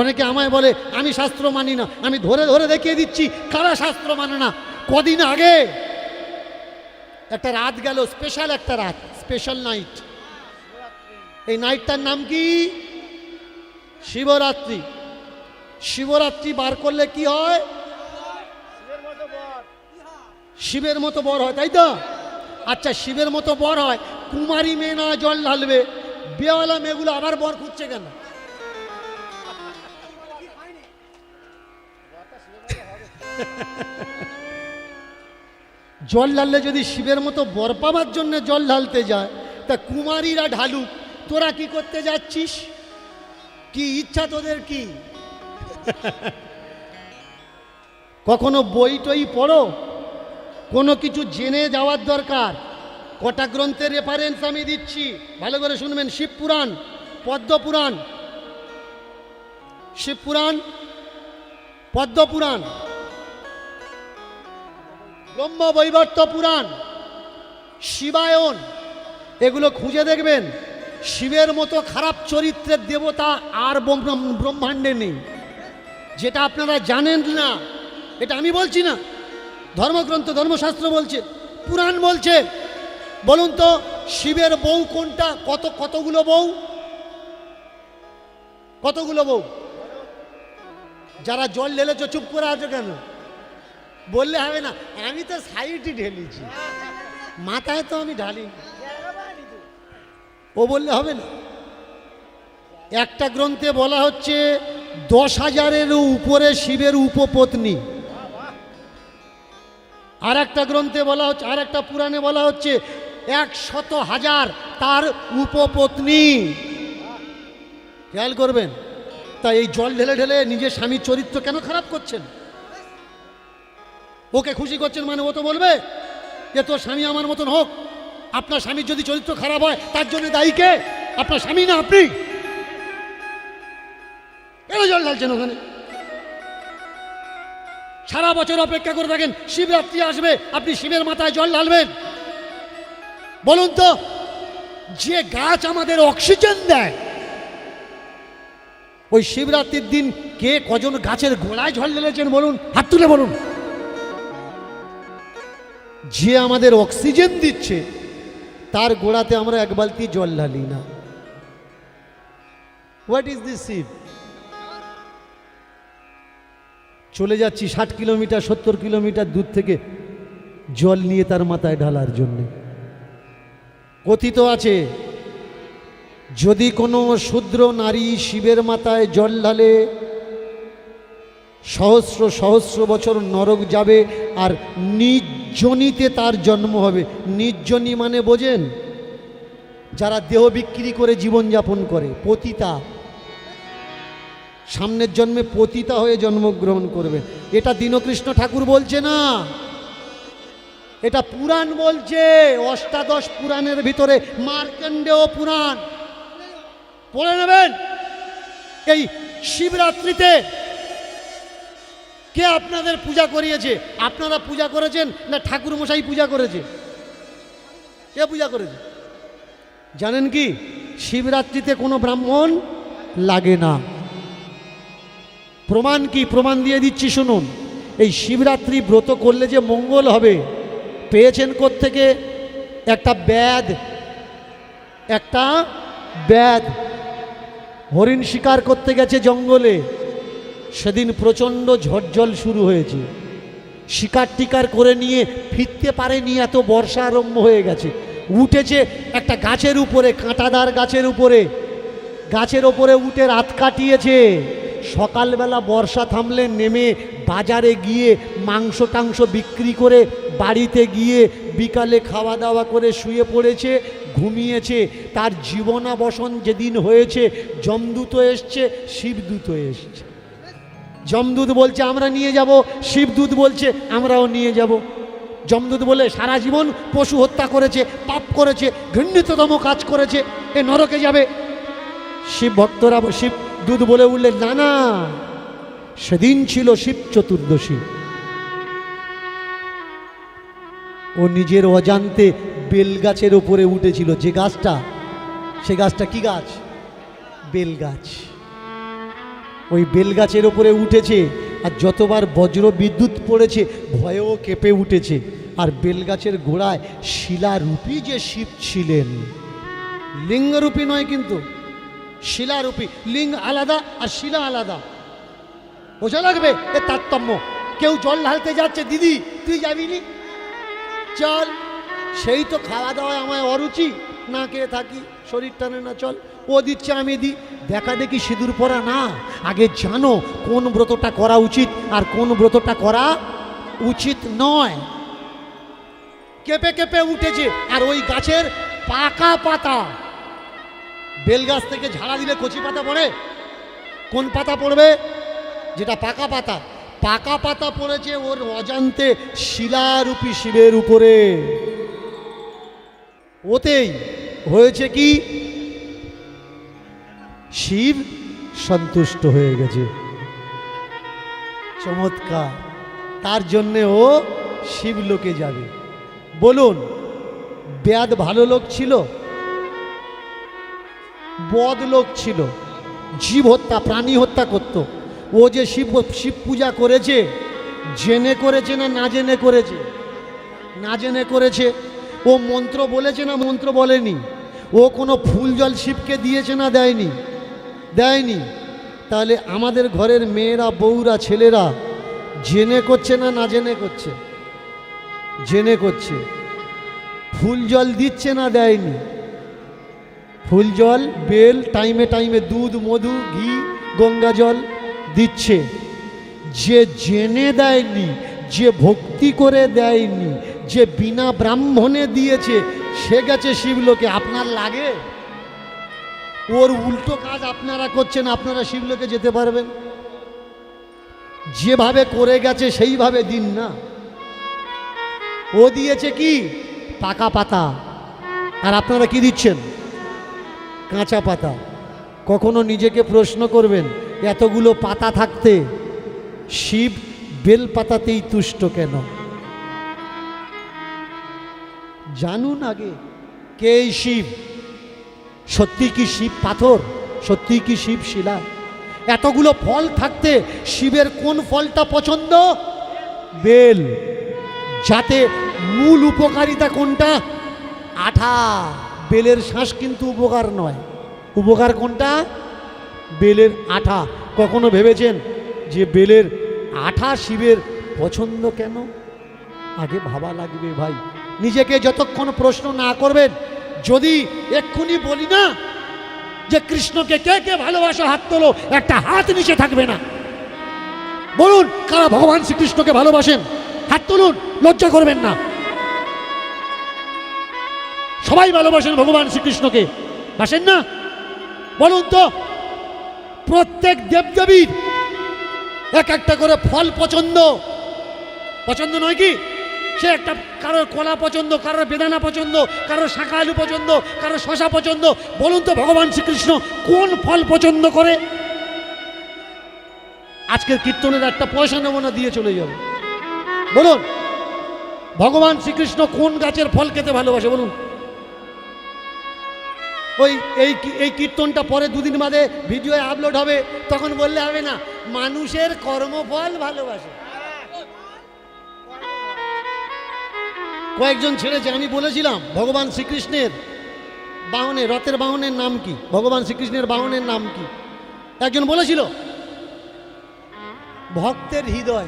অনেকে আমায় বলে, আমি শাস্ত্র মানি না, আমি ধরে ধরে দেখিয়ে দিচ্ছি, কারা শাস্ত্র মানে না? কদিন আগে একটা রাত গেল স্পেশাল একটা রাত স্পেশাল নাইট এই নাইটটার নাম কি? শিবরাত্রি। শিবরাত্রি বার করলে কি হয়? শিবের মতো বর হয়, তাই তো? আচ্ছা শিবের মতো বর হয়, কুমারী মেয়ে না জল ঢালবে, বেওয়ালা মেয়েগুলো আবার বর খুঁজছে কেন? জল ঢাললে যদি শিবের মতো বর পাবার জন্য জল ঢালতে যায়, তা কুমারীরা ঢালুক। তোরা কি করতে যাচ্ছিস? কি ইচ্ছা তোদের কি? কখনো বই টই পড়ো? কোনো কিছু জেনে যাওয়ার দরকার? কটা গ্রন্থের রেফারেন্স আমি দিচ্ছি? ভালো করে শুনবেন। শিবপুরাণ পদ্মপুরাণ শিবপুরাণ পদ্মপুরাণ ব্রহ্ম বৈবর্ত পুরাণ, শিবায়ন, এগুলো খুঁজে দেখবেন, শিবের মতো খারাপ চরিত্রের দেবতা আর ব্রহ্ম- ব্রহ্মাণ্ডে নেই। যেটা আপনারা জানেন না, এটা আমি বলছি না, ধর্মগ্রন্থ, ধর্মশাস্ত্র বলছে, পুরাণ বলছে। বলুন তো, শিবের বউ কোনটা, কত, কতগুলো বউ? কতগুলো বউ? যারা জল ঢেলেছ, চুপ করে আছো কেন? বললে হবে না, আমি তো সাইডে ঢেলেছি। মাথায় তো আমি ঢালি ও বললে হবে না। একটা গ্রন্থে বলা হচ্ছে, দশ হাজারের উপরে শিবের উপপত্নী। আর একটা গ্রন্থে বলা হচ্ছে আর একটা পুরাণে বলা হচ্ছে এক শত হাজার তার উপপত্নী। খেয়াল করবেন তা এই জল ঢেলে ঢেলে নিজের স্বামীর চরিত্র কেন খারাপ করছেন? ওকে খুশি করছেন মানে ও তো বলবে যে তোর স্বামী আমার মতন হোক। আপনার স্বামীর যদি চরিত্র খারাপ হয়, তার জন্য দায়ী কে? আপনার স্বামী না আপনি? কেন জল ঢালছেন ওখানে। সারা বছর অপেক্ষা করে থাকেন শিবরাত্রি আসবে, আপনি শিবের মাথায় জল ঢালবেন। বলুন তো, যে গাছ আমাদের অক্সিজেন দেয়, ওই শিবরাত্রির দিন কে কজন গাছের গোড়ায় জল ঢেলেছেন বলুন, হাত তুলে বলুন। যে আমাদের অক্সিজেন দিচ্ছে, তার গোড়াতে আমরা এক বালতি জল ঢালি না। হোয়াট ইজ দিস শিব চলে যাচ্ছি ষাট কিলোমিটার, সত্তর কিলোমিটার দূর থেকে জল নিয়ে তার মাথায় ঢালার জন্যে। কথিত আছে, যদি কোনো শূদ্র নারী শিবের মাথায় জল ঢালে, সহস্র সহস্র বছর নরক যাবে আর নির্জনীতে তার জন্ম হবে। নির্জনী মানে বোঝেন? যারা দেহ বিক্রি করে জীবনযাপন করে, পতিতা। সামনের জন্মে পতিতা হয়ে জন্মগ্রহণ করবে। এটা দীনকৃষ্ণ ঠাকুর বলছে না। এটা পুরাণ বলছে। অষ্টাদশ পুরাণের ভিতরে মার্কণ্ডেয় পুরাণ। পড়ে নেবেন? এই শিবরাত্রিতে কে আপনাদের পূজা করিয়েছে? আপনারা পূজা করেছেন না ঠাকুর মশাই পূজা করেছে? কে পূজা করেছে? জানেন কি? শিবরাত্রিতে কোনো ব্রাহ্মণ লাগে না। প্রমাণ কি? প্রমাণ দিয়ে দিচ্ছি, শুনুন। এই শিবরাত্রি ব্রত করলে যে মঙ্গল হবে, পেয়েছেন থেকে একটা ব্যাদ একটা ব্যাদ হরিণ শিকার করতে গেছে জঙ্গলে। সেদিন প্রচণ্ড ঝড়জল শুরু হয়েছে। শিকার টিকার করে নিয়ে ফিরতে পারেনি এত বর্ষা আরম্ভ হয়ে গেছে। উঠেছে একটা গাছের উপরে, কাঁটাদার গাছের উপরে। গাছের ওপরে উঠে রাত কাটিয়েছে। সকালবেলা বর্ষা থামলে নেমে বাজারে গিয়ে মাংস টাংস বিক্রি করে বাড়িতে গিয়ে বিকালে খাওয়া দাওয়া করে শুয়ে পড়েছে, ঘুমিয়েছে। তার জীবনাবসন যেদিন হয়েছে যমদূত এসছে শিবদূত এসছে। যমদূত বলছে, আমরা নিয়ে যাব। শিবদূত বলছে, আমরাও নিয়ে যাব। যমদূত বলে, সারা জীবন পশু হত্যা করেছে, পাপ করেছে ঘৃণিততম কাজ করেছে, এ নরকে যাবে। শিব ভক্তরা শিব দুধ বলে উঠলেন, না না, সেদিন ছিল শিব চতুর্দশী। ও নিজের অজান্তে বেল গাছের ওপরে উঠেছিল, যে গাছটা, সে গাছটা কি গাছ? বেল গাছ। ওই বেলগাছের ওপরে উঠেছে আর যতবার বজ্র বিদ্যুৎ পড়েছে, ভয়েও কেঁপে উঠেছে। আর বেলগাছের গোড়ায় শিলারূপী যে শিব ছিলেন। লিঙ্গরূপী নয় কিন্তু, শিলারূপী। লিঙ্গ আলাদা আর শিলা আলাদা। বোঝা লাগবে? এ তারতম্য। কেউ জল ঢালতে যাচ্ছে, দিদি, তুই যাবি নি? চল, সেই তো খাওয়া দাওয়ায় আমায় অরুচি, না খেয়ে থাকি। শরীর টানে না চল। ও দিচ্ছে, আমি দিই দেখা দেখি সিঁদুর পরা না। আগে জানো কোন ব্রতটা করা উচিত আর কোন ব্রতটা করা উচিত নয়। কেঁপে কেঁপে উঠেছে আর ওই গাছের পাকা পাতা। বেল গাছ থেকে ঝাড়া দিলে কচি পাতা পড়ে। কোন পাতা পড়বে? যেটা পাকা পাতা। পাকা পাতা পড়েছে ওর অজান্তে শিলারূপী শিবের উপরে। ওতেই হয়েছে কি? শিব সন্তুষ্ট হয়ে গেছে। চমৎকার। তার জন্যে ও শিবলোকে যাবে। বলুন বেয়াদ ভালো লোক ছিল? বদ লোক ছিল। জীব হত্যা, প্রাণী হত্যা করত। ও যে শিব শিব পূজা করেছে, জেনে করেছে না না জেনে করেছে? না জেনে করেছে। ও মন্ত্র বলেছে না মন্ত্র বলেনি? ও কোনো ফুল জল শিবকে দিয়েছে না দেয়নি? দেয়নি। তাহলে আমাদের ঘরের মেয়েরা, বউরা, ছেলেরা জেনে করছে না না জেনে করছে? জেনে করছে। ফুল জল দিচ্ছে না দেয়নি? ফুল জল, বেল, টাইমে টাইমে দুধ, মধু, ঘি, গঙ্গা জল দিচ্ছে। যে জেনে দেয়নি, যে ভক্তি করে দেয়নি যে বিনা ব্রাহ্মণে দিয়েছে, সে গেছে শিবলোকে। আপনার লাগে? ওর উল্টো কাজ আপনারা করছেন, আপনারা শিবলোকে যেতে পারবেন? যেভাবে করে গেছে, সেইভাবে দিন না। ও দিয়েছে কি? পাকা পাতা। আর আপনারা কি দিচ্ছেন? কাঁচা পাতা। কখনো নিজেকে প্রশ্ন করবেন, এতগুলো পাতা থাকতে শিব বেল পাতাতেই তুষ্ট কেন? জানুন আগে, কে শিব? সত্যি কি শিব পাথর? সত্যি কি শিব শিলা? এতগুলো ফল থাকতে শিবের কোন ফলটা পছন্দ? বেল। যাতে মূল উপকারিতা কোনটা? আঠা। বেলের শ্বাস কিন্তু উপকার নয়। উপকার কোনটা? বেলের আঠা। কখনো ভেবেছেন যে বেলের আঠা শিবের পছন্দ কেন? আগে ভাবা লাগবে ভাই। নিজেকে যতক্ষণ প্রশ্ন না করবেন, যদি এক্ষুনি বলি না যে কৃষ্ণকে কে কে ভালোবাসো হাত তোলো, একটা হাত নিচে থাকবে না। বলুন, কারা ভগবান শ্রীকৃষ্ণকে ভালোবাসেন? হাত তুলুন, লজ্জা করবেন না। সবাই ভালোবাসেন ভগবান শ্রীকৃষ্ণকে। বাসেন না? বলুন তো, প্রত্যেক দেবদেবীর এক একটা করে ফল পছন্দ। পছন্দ নয় কি? সে একটা কারোর কলা পছন্দ, কারোর বেদানা পছন্দ, কারোর শাঁখা আলু পছন্দ, কারোর শশা পছন্দ। বলুন তো ভগবান শ্রীকৃষ্ণ, কোন ফল পছন্দ করে? আজকের কীর্তনের একটা পয়সা নেব না দিয়ে চলে যাবে। বলুন, ভগবান শ্রীকৃষ্ণ কোন গাছের ফল খেতে ভালোবাসে, বলুন। ওই, এই এই কীর্তনটা পরে দুদিন বাদে ভিডিও আপলোড হবে, তখন বললে হবে না, মানুষের কর্মফল ভালোবাসে। কয়েকজন ছেড়েছে আমি বলেছিলাম, ভগবান শ্রীকৃষ্ণের বাহনে, রথের বাহনের নাম কি? ভগবান শ্রীকৃষ্ণের বাহনের নাম কি? একজন বলেছিল, ভক্তের হৃদয়।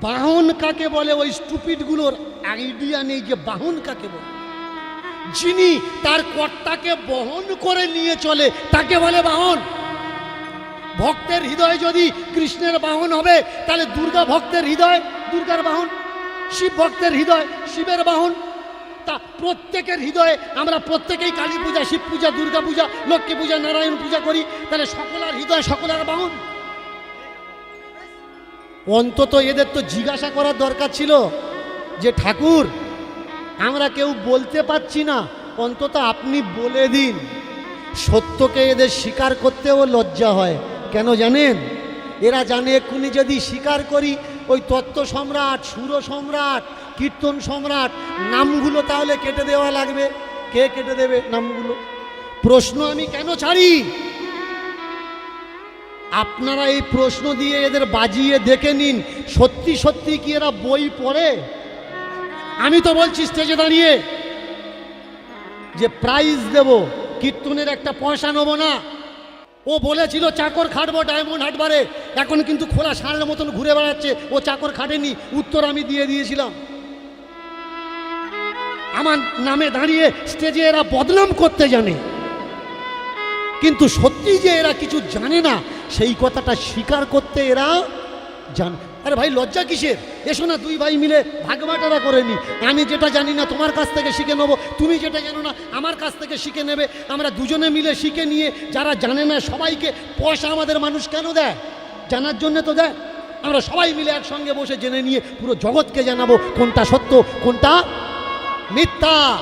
বাহন কাকে বলে? ওই স্টুপিডগুলোর আইডিয়া নেই যে বাহন কাকে বলে। যিনি তার কর্তাকে বহন করে নিয়ে চলে, তাকে বলে বাহন। ভক্তের হৃদয় যদি কৃষ্ণের বাহন হবে, তাহলে দুর্গা ভক্তের হৃদয় দুর্গার বাহন। শিব ভক্তের হৃদয়, শিবের বাহন। তা প্রত্যেকের হৃদয়ে আমরা প্রত্যেকেই কালী পূজা, শিব পূজা, দুর্গা পূজা, লক্ষ্মী পূজা, নারায়ণ পূজা করি। তাহলে সকলের হৃদয়, সকলের বাহন। অন্তত এদের তো জিজ্ঞাসা করার দরকার ছিল যে, ঠাকুর, আমরা কেউ বলতে পারছি না। অন্তত আপনি বলে দিন। সত্যকে এদের স্বীকার করতেও লজ্জা হয়। কেন জানেন? এরা জানে এক্ষুনি যদি স্বীকার করি ওই তত্ত্ব সম্রাট, সুর সম্রাট, কীর্তন সম্রাট, নামগুলো তাহলে কেটে দেওয়া লাগবে। কে কেটে দেবে নামগুলো? প্রশ্ন আমি কেন ছাড়ি? আপনারা এই প্রশ্ন দিয়ে এদের বাজিয়ে দেখে নিন, সত্যি সত্যি কি এরা বই পড়ে? আমি তো বলছি স্টেজে দাঁড়িয়ে যে প্রাইজ দেব, কীর্তনের একটা পয়সা নেব না। ও বলেছিল চাকর খাটবো ডায়মন্ড হাটবারে। এখন কিন্তু খোলা সারের মতন ঘুরে বেড়াচ্ছে। ও চাকর খাটেনি, উত্তর আমি দিয়ে দিয়েছিলাম। আমার নামে দাঁড়িয়ে স্টেজে এরা বদনাম করতে জানে। কিন্তু সত্যি যে এরা কিছু জানে না, সেই কথাটা স্বীকার করতে এরা জান আরে ভাই, লজ্জা কিসের? এসো না, দুই ভাই মিলে ভাগবাটারা করে নি। আমি যেটা জানি না, তোমার কাছ থেকে শিখে নেব। তুমি যেটা জানো না, আমার কাছ থেকে শিখে নেবে। আমরা দুজনে মিলে শিখে নিয়ে, যারা জানে না, সবাইকে পয়সা আমাদের মানুষ কেন দেয়? জানার জন্য তো দেয়। আমরা সবাই মিলে একসঙ্গে বসে জেনে নিয়ে পুরো জগৎকে জানাব, কোনটা সত্য, কোনটা মিথ্যা।